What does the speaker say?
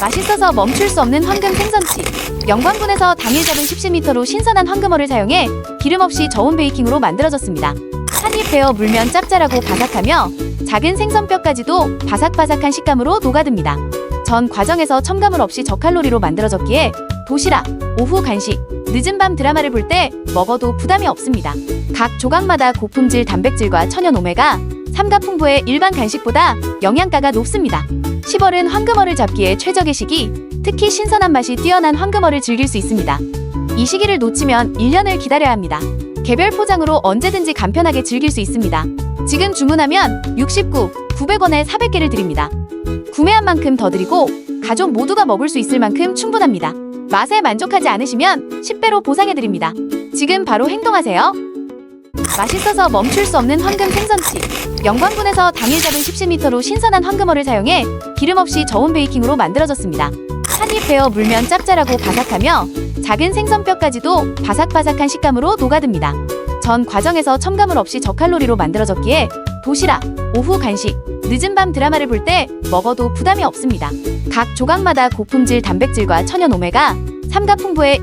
맛있어서 멈출 수 없는 황금 생선치. 영광군에서 당일 잡은 10cm로 신선한 황금어를 사용해 기름 없이 저온 베이킹으로 만들어졌습니다. 한입 베어 물면 짭짤하고 바삭하며 작은 생선뼈까지도 바삭바삭한 식감으로 녹아듭니다. 전 과정에서 첨가물 없이 저칼로리로 만들어졌기에 도시락, 오후 간식, 늦은 밤 드라마를 볼 때 먹어도 부담이 없습니다. 각 조각마다 고품질 단백질과 천연 오메가, 삼가 풍부해 일반 간식보다 영양가가 높습니다. 10월은 황금어를 잡기에 최적의 시기, 특히 신선한 맛이 뛰어난 황금어를 즐길 수 있습니다. 이 시기를 놓치면 1년을 기다려야 합니다. 개별 포장으로 언제든지 간편하게 즐길 수 있습니다. 지금 주문하면 69, 900원에 400개를 드립니다. 구매한 만큼 더 드리고 가족 모두가 먹을 수 있을 만큼 충분합니다. 맛에 만족하지 않으시면 10배로 보상해 드립니다. 지금 바로 행동하세요. 맛있어서 멈출 수 없는 황금 생선치. 영광군에서 당일 잡은 10cm로 신선한 황금어를 사용해 기름 없이 저온 베이킹으로 만들어졌습니다. 한입 베어 물면 짭짤하고 바삭하며 작은 생선뼈까지도 바삭바삭한 식감으로 녹아듭니다. 전 과정에서 첨가물 없이 저칼로리로 만들어졌기에 도시락, 오후 간식, 늦은 밤 드라마를 볼 때 먹어도 부담이 없습니다. 각 조각마다 고품질 단백질과 천연 오메가, 삼가 풍부해